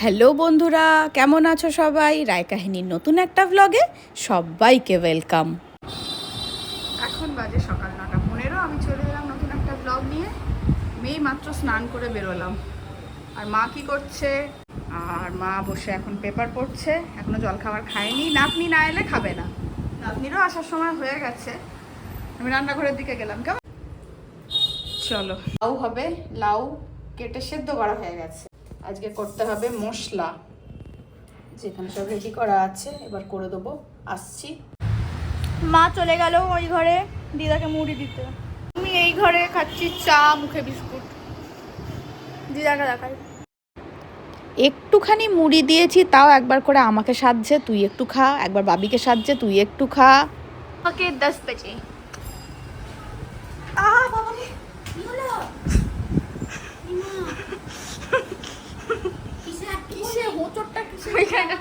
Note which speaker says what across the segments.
Speaker 1: Hello বন্ধুরা, কেমন আছো সবাই? রায় কাহিনীর নতুন একটা ভ্লগে সবাইকে ওয়েলকাম এখন বাজে সকাল নটা পনেরো, আমি চলে এলাম নতুন একটা ব্লগ নিয়ে। মেয়ে মাত্র স্নান করে বেরোলাম। আর মা কি করছে? আর মা বসে এখন পেপার পড়ছে, এখনও জল খাবার খায়নি। নাতনি না এলে খাবে না। নাতনিরও আসার সময় হয়ে গেছে। আমি রান্নাঘরের দিকে গেলাম, কেমন? চলো। লাউ হবে, লাউ কেটে সেদ্ধ করা হয়ে গেছে। আজকে করতে হবে মশলা। যেখানে সব রেডি করা আছে এবার করে দেবো। আসছি।
Speaker 2: মা চলে গেল ওই ঘরে দিদাকে মুড়ি দিতে। আমি এই ঘরে খাচ্ছি চা মুখে বিস্কুট। দিদাকে দেখাই।
Speaker 1: একটুখানি মুড়ি দিয়েছি তাও একবার করে আমাকে সাজছে তুই একটু খা একবার বাবিকে সাজছে তুই একটু খা।
Speaker 2: ওকে দশ বাজে ওইখানে চোট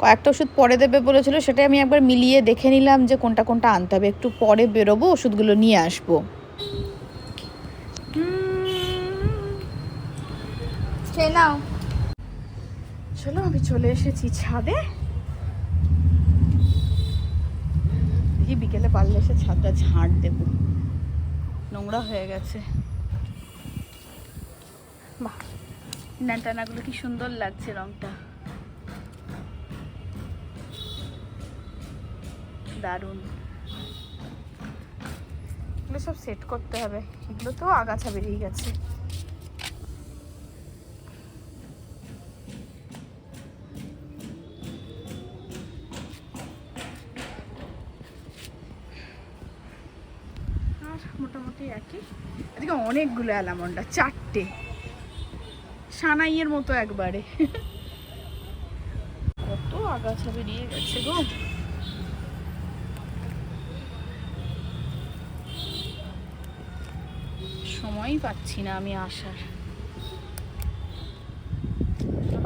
Speaker 1: কয়েকটা ওষুধ পরে দেবে বলেছিল, সেটাই আমি একবার মিলিয়ে দেখে নিলাম যে কোনটা কোনটা আনতে হবে। একটু পরে বেরোবো, ওষুধগুলো নিয়ে আসব।
Speaker 2: খেয়ে
Speaker 1: চলো, আমি চলে এসেছি ছাদে। দেখি বিকেলে পারলে এসে ছাদটা ঝাড় দেবো। নোংরা হয়ে গেছে। বাহ নাটানাগুলো কি সুন্দর লাগছে রংটা। দারুণ। এগুলো সব সেট করতে হবে। এগুলো তো আগাছা বেরিয়ে গেছে। মোটামুটি একই। অনেকগুলো অ্যালামন্ডা, চারটে। সানাইয়ের মতো একবারে। কত আগাছা বেরিয়ে গেছে গো। সময়ই পাচ্ছি না আমি আসার।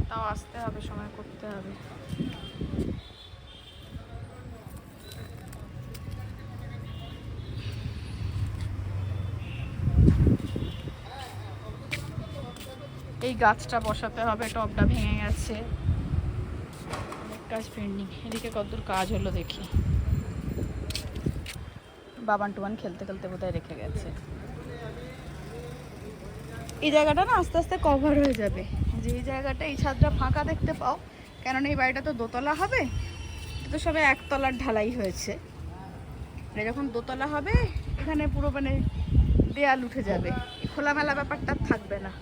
Speaker 1: তাও আসতে হবে, সময় করতে হবে। এই গাছটা বসাতে হবে টবটা ভেঙে গেছে। কাজ পেন্ডিং এদিকে কতদূর কাজ হলো দেখি। বাবান টুবান খেলতে খেলতে বোধহয় রেখে গেছে। এই জায়গাটা না আস্তে আস্তে কভার হয়ে যাবে। যে এই জায়গাটা, এই ছাদটা ফাঁকা দেখতে পাও। কেননা এই বাড়িটা তো দোতলা হবে তো সবে একতলার ঢালাই হয়েছে। এটা যখন দোতলা হবে, এখানে পুরো মানে দেয়াল উঠে যাবে। খোলামেলা ব্যাপারটা থাকবে না।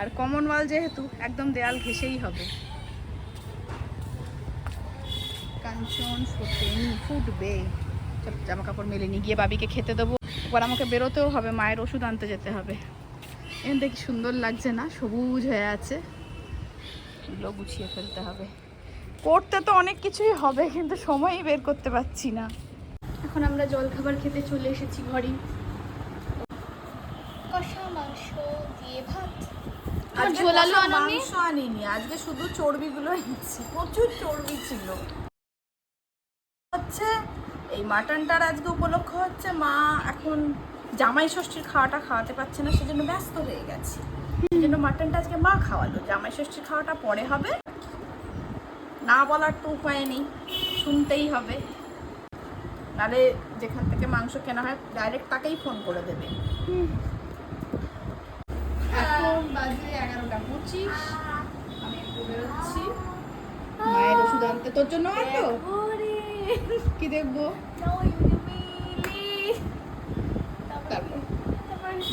Speaker 1: আর কমন ওয়াল যেহেতু, একদম দেয়াল ঘেসেই হবে। কাঞ্চন ফোটেনি, ফুটবে। সব জামা কাপড় মেলে নিয়ে গিয়ে বাবিকে খেতে দেবো। এবার আমাকে বেরোতেও হবে, মায়ের ওষুধ আনতে যেতে হবে। এখান থেকে সুন্দর লাগছে না সবুজ হয়ে আছে। এগুলো গুছিয়ে ফেলতে হবে। করতে তো অনেক কিছুই হবে কিন্তু সময়ই বের করতে পারছি না।
Speaker 2: এখন আমরা জল খাবার খেতে চলে এসেছি ঘরে। কষা মাংস দিয়ে ভাত। আর ঝোল
Speaker 1: মাংস আনিনি আজকে শুধু চর্বিগুলো এনেছি। প্রচুর চর্বি ছিল। হচ্ছে এই মাটনটার আজকে উপলক্ষ হচ্ছে মা এখন জামাই ষষ্ঠীর খাওয়াটা খাওয়াতে পারছে না সেজন্য ব্যস্ত হয়ে গেছে। সেজন্য মাটনটা আজকে মা খাওয়ালো। জামাই ষষ্ঠীর খাওয়াটা পরে হবে। না বলার তো উপায় নেই শুনতেই হবে। নাহলে যেখান থেকে মাংস কেনা হয় ডাইরেক্ট তাকেই ফোন করে দেবে। এখন বাজে এগারোটা পঁচিশ। আমি একটু বেরোচ্ছি। মায়ের ওষুধ আনতে। তোর জন্য আনব কি দেখব?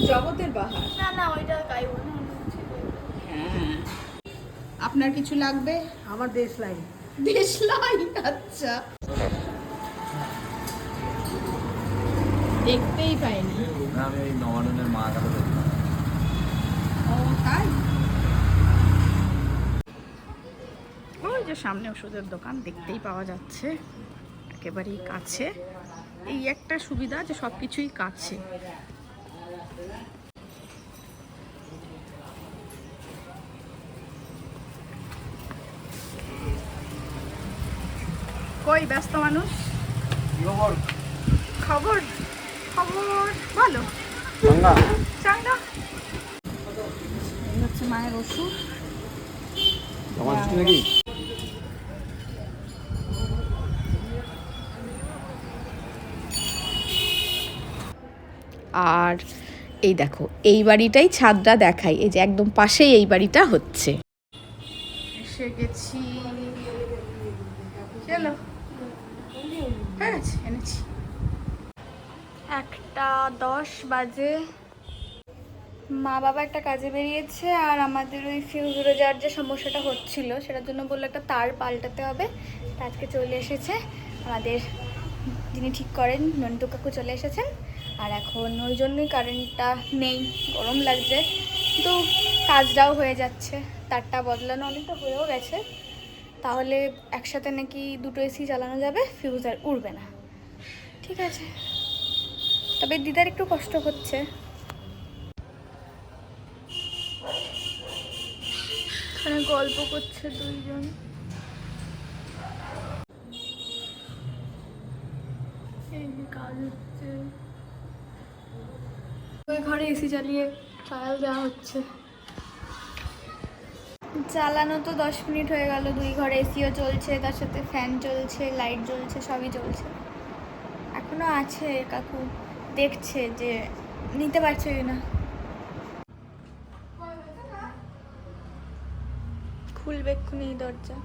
Speaker 1: জগতের বাহার।
Speaker 2: না না ওইটা গাইব না
Speaker 1: হ্যাঁ। আপনার কিছু লাগবে?
Speaker 3: আমার দেশলাই
Speaker 1: দেশলাই আচ্ছা। দেখতেই পাইনি।
Speaker 4: না আমি ওই নবাননের মা কাছে
Speaker 1: ও তাই?
Speaker 2: ওই যে
Speaker 1: যে সামনে ওষুধের দোকান দেখতেই পাওয়া যাচ্ছে। একেবারেই কাছে। এই একটা সুবিধা যে সব কিছুই কাছে। কই ব্যস্ত মানুষ? খবর? খবর ভালো চাঙ্গা? এই হচ্ছে মায়ের ওষুধ।
Speaker 4: আমার নাকি?
Speaker 1: আর এই দেখো এই বাড়িটাই ছাদটা দেখাই এই যে একদম পাশেই এই বাড়িটা হচ্ছে। এসে গেছি। চলো। হয়ে
Speaker 2: একটা দশ বাজে। মা বাবা একটা কাজে বেরিয়েছে আর আমাদের ওই ফিউজ রোজার যে সমস্যাটা হচ্ছিল সেটার জন্য বলল একটা তার পাল্টাতে হবে। আজকে চলে এসেছে। আমাদের যিনি ঠিক করেন নন্দু কাকু চলে এসেছেন। আর এখন ওই জন্যই কারেন্টটা নেই, গরম লাগছে। কিন্তু কাজটাও হয়ে যাচ্ছে। তারটা বদলানো অনেকটা হয়েও গেছে। তাহলে একসাথে নাকি দুটো এসি চালানো যাবে? ফিউজ আর উড়বে না। ঠিক আছে। তবে দিদার একটু কষ্ট হচ্ছে। গল্প করছে দুইজন। কাজ হচ্ছে। ঘরে এসি চালিয়ে ট্রায়াল দেওয়া হচ্ছে। চালানো তো দশ মিনিট হয়ে গেল, দুই ঘরে এসিও চলছে, তার সাথে ফ্যান চলছে লাইট জ্বলছে, সবই চলছে এখনও আছে কাকু, দেখছে যে নিতে পারছে না। খুলবে এক্ষুনি দরজা।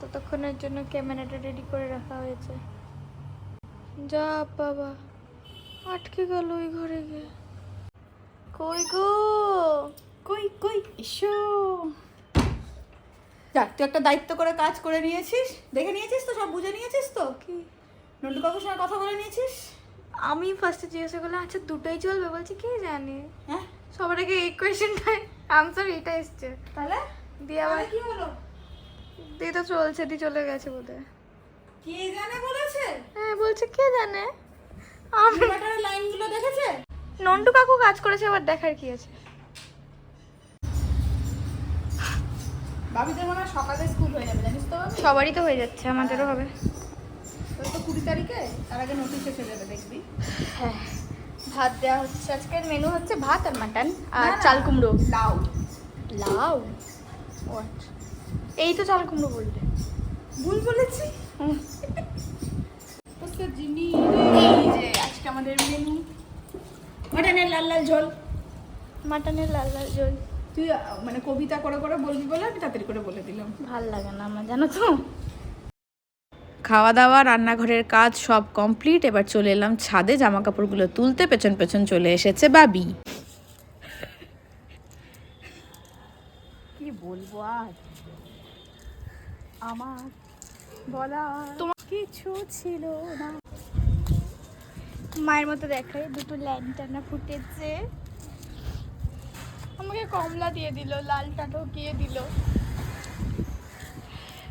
Speaker 2: ততক্ষণের জন্য ক্যামেরাটা রেডি করে রাখা হয়েছে। যা বাবা, আটকে গেল ওই ঘরে গিয়ে। কই গো?
Speaker 1: কই কই এসো। যাক তুই একটা দায়িত্ব করে কাজ করে নিয়েছিস? দেখে নিয়েছিস তো সব বুঝে নিয়েছিস তো?
Speaker 2: কি?
Speaker 1: নন্টু কাকুর সঙ্গে কথা বলে নিয়েছিস?
Speaker 2: আমি ফার্স্টে জিজ্ঞাসা করলাম আচ্ছা দুটোই চলবে? বলছি কে জানে?
Speaker 1: হ্যাঁ?
Speaker 2: সবার আগে এই কোয়েশ্চেনটাই আনসার এটা এসছে।
Speaker 1: তাহলে?
Speaker 2: দিয়ে আবার
Speaker 1: কি হলো?
Speaker 2: দিয়ে তো চলছে দিয়ে চলে গেছে বোধহয়।
Speaker 1: কে জানে বলেছে?
Speaker 2: হ্যাঁ বলছে কে জানে? আমি
Speaker 1: লাইনগুলো দেখেছে?
Speaker 2: নন্টু কাকু কাজ করেছে আবার দেখার কি আছে?
Speaker 1: বাবিদের মনে হয় সকালে স্কুল হয়ে যাবে জানিস তো
Speaker 2: সবারই তো হয়ে যাচ্ছে আমাদেরও হবে।
Speaker 1: তোর তো কুড়ি তারিখে তার আগে নোটিশ এসে যাবে দেখবি।
Speaker 2: হ্যাঁ ভাত দেওয়া হচ্ছে। আজকের মেনু হচ্ছে ভাত আর মাটন আর। চাল কুমড়ো।
Speaker 1: লাউ।
Speaker 2: লাউ? ও। এই তো চাল কুমড়ো বললে।
Speaker 1: ভুল বলেছি? জিনি যে আজকে আমাদের মেনু মাটনের লাল লাল ঝোল।
Speaker 2: মাটনের লাল লাল ঝোল।
Speaker 1: তুই মানে কবিতা করে করে বলবি বলে আমি তাড়াতাড়ি করে বলে দিলাম।
Speaker 2: ভালো লাগে না আমার জানো তো।
Speaker 1: খাওয়া দাওয়া রান্নাঘরের কাজ সব কমপ্লিট। এবার চলে এলাম ছাদে জামা কাপড়গুলো তুলতে পেছন পেছন চলে এসেছে বাবি। কি বলব আর? আমার বলা
Speaker 2: তোমার-
Speaker 1: কিছু ছিল না।
Speaker 2: মায়ের মতো দেখায় দুটো ল্যান্টানা ফুটেছে। আমাকে কমলা দিয়ে দিল লালটা ঢুকিয়ে দিল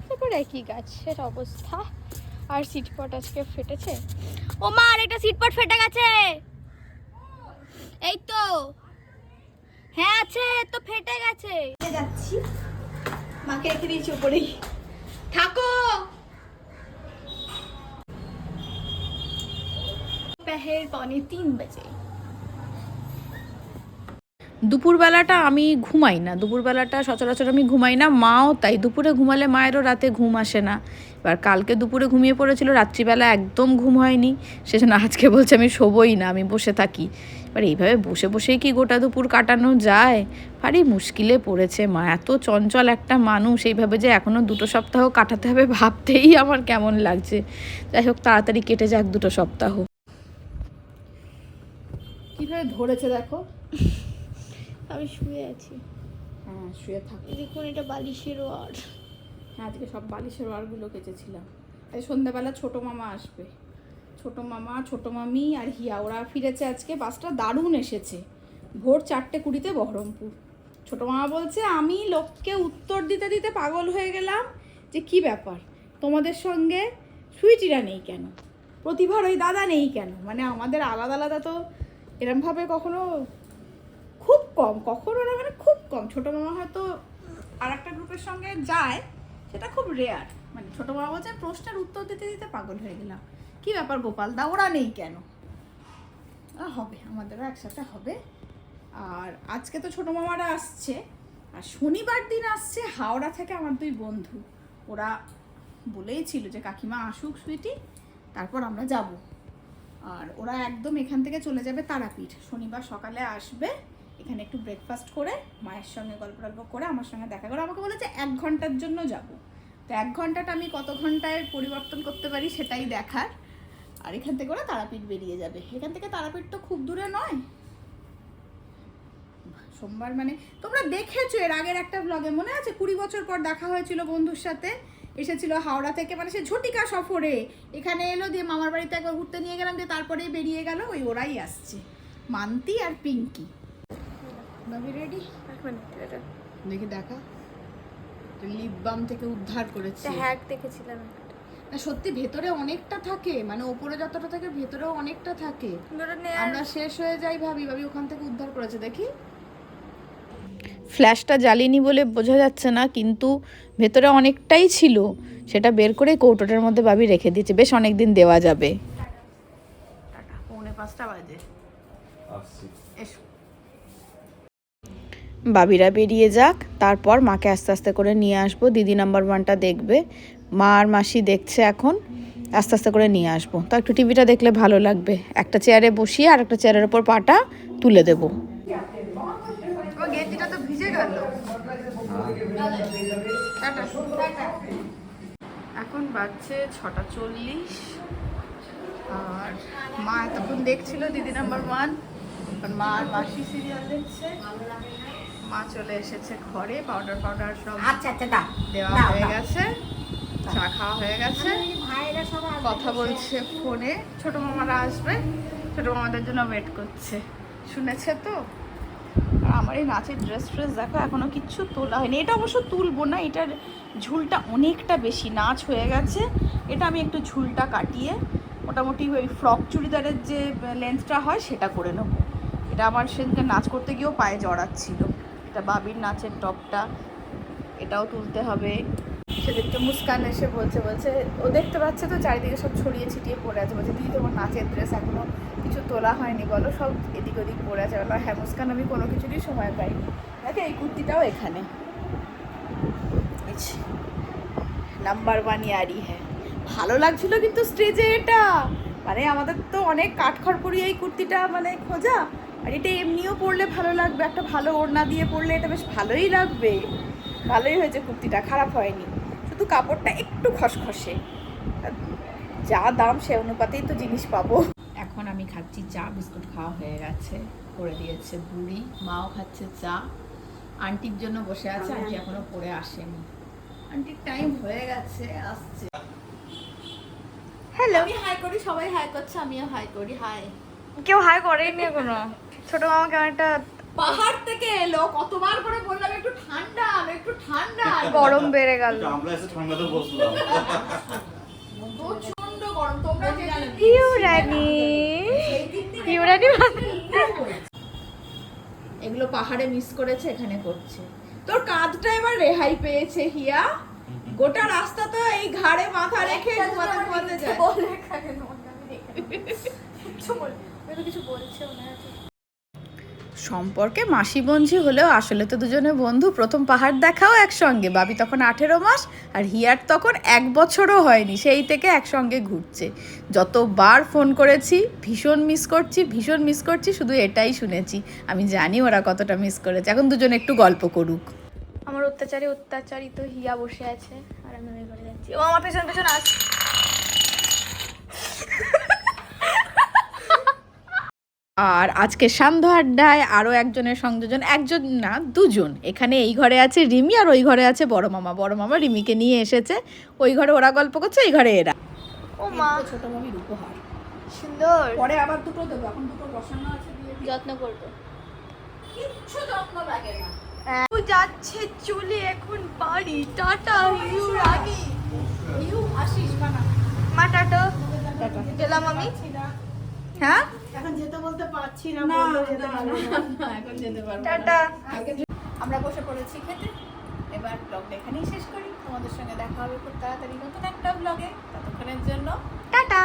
Speaker 2: তারপর একই গাছের অবস্থা আর সিটপট আজকে ফেটেছে ও মা আর একটা সিটপট ফেটে গেছে এই তো হ্যাঁ আছে তো ফেটে গেছে যাচ্ছি মাকে রেখে দিয়েছি উপরেই থাকো पहर पौने तीन बजे
Speaker 1: দুপুরবেলাটা আমি ঘুমাই না। দুপুরবেলাটা সচরাচর আমি ঘুমাই না, মাও তাই। দুপুরে ঘুমালে মায়েরও রাতে ঘুম আসে না। এবার কালকে দুপুরে ঘুমিয়ে পড়েছিল, রাত্রিবেলা একদম ঘুম হয়নি। সেজন্য আজকে বলছে আমি শোবই না, আমি বসে থাকি। এবার এইভাবে বসে বসেই কি গোটা দুপুর কাটানো যায়? ভারী মুশকিলে পড়েছে মা, এত চঞ্চল একটা মানুষ। এইভাবে যে এখনও দুটো সপ্তাহ কাটাতে হবে ভাবতেই আমার কেমন লাগছে। যাই হোক, তাড়াতাড়ি কেটে যাক দুটো সপ্তাহ। কীভাবে ধরেছে দেখো?
Speaker 2: আমি শুয়ে আছি।
Speaker 1: হ্যাঁ শুয়ে থাক।
Speaker 2: দেখুন এটা বালিশের ওয়ার।
Speaker 1: হ্যাঁ আজকে সব বালিশের ওয়ারগুলো কেচেছিলাম। আজ সন্ধ্যাবেলা ছোটো মামা আসবে। ছোটো মামা ছোটো মামি আর হিয়া ওরা ফিরেছে আজকে। বাসটা দারুণ এসেছে। ভোর চারটে কুড়িতে বহরমপুর। ছোট মামা বলছে আমি লোককে উত্তর দিতে দিতে পাগল হয়ে গেলাম। যে কি ব্যাপার? তোমাদের সঙ্গে সুইটিরা নেই কেন? প্রতিভার ওই দাদা নেই কেন? মানে আমাদের আলাদা আলাদা তো এরমভাবে কখনো কম, কখনো না মানে খুব কম। ছোটো মামা হয়তো আর একটা গ্রুপের সঙ্গে যায়, সেটা খুব রেয়ার মানে ছোটো মামা বলছে, প্রশ্নের উত্তর দিতে দিতে পাগল হয়ে গেলাম। কি ব্যাপার গোপাল দা, ওরা নেই কেন? হবে, আমাদেরও একসাথে হবে। আর আজকে তো ছোটো মামারা আসছে, আর শনিবার দিন আসছে হাওড়া থেকে আমার দুই বন্ধু। ওরা বলেই ছিল যে, কাকিমা আসুক সুইটি, তারপর আমরা যাব। আর ওরা একদম এখান থেকে চলে যাবে তারাপীঠ। শনিবার সকালে আসবে। এখানে একটু ব্রেকফাস্ট করে, মায়ের সঙ্গে গল্প টল্প করে, আমার সঙ্গে দেখা করে। আমাকে বলেছে, এক ঘণ্টার জন্য যাব। তো এক ঘন্টাটা আমি কত ঘন্টায় পরিবর্তন করতে পারি সেটাই দেখার। আর এখান থেকে ওরা তারাপীঠ বেরিয়ে যাবে। এখান থেকে তারাপীঠ তো খুব দূরে নয়। সোমবার মানে তোমরা দেখেছ এর আগের একটা ব্লগে মনে আছে? কুড়ি বছর পর দেখা হয়েছিল বন্ধুর সাথে। এসেছিল হাওড়া থেকে মানে সে ঝটিকা সফরে। এখানে এলো দিয়ে মামার বাড়িতে একবার ঘুরতে নিয়ে গেলাম, দিয়ে তারপরেই বেরিয়ে গেল। ওই ওরাই আসছে। মান্তি আর পিঙ্কি। ভাবি রেডি দেখি দেখা। লিপ বাম থেকে উদ্ধার করেছে।
Speaker 2: হ্যাক দেখেছিলাম।
Speaker 1: না সত্যি ভেতরে অনেকটা থাকে। মানে ওপরে যতটা থাকে ভেতরেও অনেকটা থাকে। আমরা শেষ হয়ে যাই ভাবি ভাবি ওখান থেকে উদ্ধার করেছে দেখি। ফ্ল্যাশটা জ্বালিনি বলে বোঝা যাচ্ছে না কিন্তু ভেতরে অনেকটাই ছিল। সেটা বের করে কৌটোটার মধ্যে ভাবি রেখে দিয়েছে। বেশ অনেক দিন দেওয়া যাবে। পৌনে পাঁচটা বাজে।
Speaker 3: বাবিরা বেরিয়ে যাক, তারপর মাকে আস্তে আস্তে করে নিয়ে আসব। দিদি নাম্বার ওয়ানটা দেখবে, মা আর মাসি দেখছে এখন, আস্তে আস্তে করে নিয়ে আসব। তো একটু টিভিটা দেখলে ভালো লাগবে। একটা চেয়ারে বসিয়ে আর একটা চেয়ারের ওপর পাটা তুলে দেবো।
Speaker 1: এখন বাজছে ছটা চল্লিশ। আর মা এতক্ষণ দেখছিল দিদি নাম্বার ওয়ান মা আর মাসি সিরিয়াল দেখছে। মা চলে এসেছে ঘরে পাউডার পাউডার সব
Speaker 5: আচ্ছা আচ্ছা দাও
Speaker 1: দেওয়া হয়ে গেছে চা খাওয়া হয়ে গেছে।
Speaker 5: ভাইরা সব
Speaker 1: কথা বলছে ফোনে ছোট মামারা আসবে ছোট মামাদের জন্য ওয়েট করছে। শুনেছে তো? আমার এই নাচের ড্রেস ফ্রেস দেখো এখনও কিচ্ছু তোলা হয়নি। এটা অবশ্য তুলবো না এটার ঝুলটা অনেকটা বেশি নাচ হয়ে গেছে। এটা আমি একটু ঝুলটা কাটিয়ে মোটামুটি ওই ফ্রক চুড়িদারের যে লেন্থটা হয় সেটা করে নেব। এটা আমার সেদিনকে নাচ করতে গিয়েও পায়ে জড়াচ্ছিল। এটা বাবির নাচের টপটা, এটাও তুলতে হবে। সেদিনকে মুস্কান এসে বলছে বলছে, ও দেখতে পাচ্ছে তো চারিদিকে সব ছড়িয়ে ছিটিয়ে পড়ে আছে। বলছে, দিদি, তোমার নাচের ড্রেস এখনও কিছু তোলা হয়নি, বলো, সব এদিক ওদিক পড়ে আছে। বলো হ্যাঁ মুস্কান, আমি কোনো কিছুরই সময় পাইনি। দেখে, এই কুর্তিটাও এখানে। নাম্বার ওয়ান ইয়ারই হ্যাঁ। ভালো লাগছিল কিন্তু স্টেজে এটা। মানে আমাদের তো অনেক কাঠখড় এই কুর্তিটা মানে খোঁজা। আর এটা এমনিও পরলে ভালো লাগবে একটা ভালো ওড়না দিয়ে পরলে এটা বেশ ভালোই লাগবে। ভালোই হয়েছে কুর্তিটা খারাপ হয়নি। শুধু কাপড়টা একটু খসখসে। যা দাম সে অনুপাতেই তো জিনিস পাবো। এখন আমি খাচ্ছি চা বিস্কুট খাওয়া হয়ে গেছে করে দিয়েছে বুড়ি মাও খাচ্ছে চা। আন্টির জন্য বসে আছে আন্টি এখনও পড়ে আসেনি। আন্টির টাইম হয়ে গেছে আসছে।
Speaker 2: হ্যালো
Speaker 1: আমি হাই করি সবাই হাই করছে আমিও হাই করি হাই
Speaker 2: কেউ হাই করেনি এখনও? ছোট মামা কেমন একটা
Speaker 1: পাহাড় থেকে এলো কতবার করে বললাম একটু ঠান্ডা একটু ঠান্ডা।
Speaker 2: গরম বেড়ে গেল।
Speaker 4: আমরা এসে ঠান্ডাতে বসলাম।
Speaker 1: প্রচণ্ড গরম তোমরা যে
Speaker 2: ইউরানি ইউরানি
Speaker 1: এগুলো পাহাড়ে মিস করেছে এখানে করছে। তোর কাঁধটা এবার রেহাই পেয়েছে হিয়া। গোটা রাস্তা তো এই ঘাড়ে মাথা রেখে ঘুমাতে ঘুমাতে যায়।
Speaker 2: কিছু বলছে
Speaker 3: সম্পর্কে মাসি বঞ্জি হলেও আসলে তো দুজনে বন্ধু, প্রথম পাহাড় দেখাও একসঙ্গে। বাবি তখন আঠেরো মাস আর হিয়ার তখন এক বছরও হয়নি, সেই থেকে একসঙ্গে ঘুরছে। যতবার ফোন করেছি, ভীষণ মিস করছি, ভীষণ মিস করছি, শুধু এটাই শুনেছি। আমি জানি ওরা কতটা মিস করেছে। এখন দুজন একটু গল্প করুক।
Speaker 2: আমার অত্যাচারে অত্যাচারিত হিয়া বসে আছে আর আমি ঘরে যাচ্ছি। ও আমার পেছন পেছন আসছে
Speaker 3: আর আজকে সান্ধ্য আড্ডায় আরও একজনের সংযোজন একজন না দুজন। এখানে এই ঘরে আছে রিমি আর ওই ঘরে আছে বড় মামা। বড় মামা রিমিকে নিয়ে এসেছে। ওই ঘরে ওরা গল্প করছে এই ঘরে এরা।
Speaker 2: ও মা।
Speaker 1: ছোট মামির উপহার।
Speaker 2: সুন্দর।
Speaker 1: পরে আবার দুটো দেবো এখন দুটো বসানো আছে
Speaker 2: যত্ন করব।
Speaker 1: কিচ্ছু যত্ন লাগে না।
Speaker 2: ও যাচ্ছে চলে এখন বাড়ি। Tata you Rani.
Speaker 1: ইউ আসিস বানা
Speaker 2: মা টাটা। গেলাম আমি।
Speaker 1: হ্যাঁ?
Speaker 5: এখন যেতে বলতে পারছি না
Speaker 1: না, এখন যেতে পারব
Speaker 2: টাটা।
Speaker 1: আমরা বসে পড়েছি খেতে এবার ব্লগটা এখানেই শেষ করি। তোমাদের সঙ্গে দেখা হবে খুব তাড়াতাড়ি নতুন একটা ব্লগে। ততক্ষণের জন্য
Speaker 2: টাটা।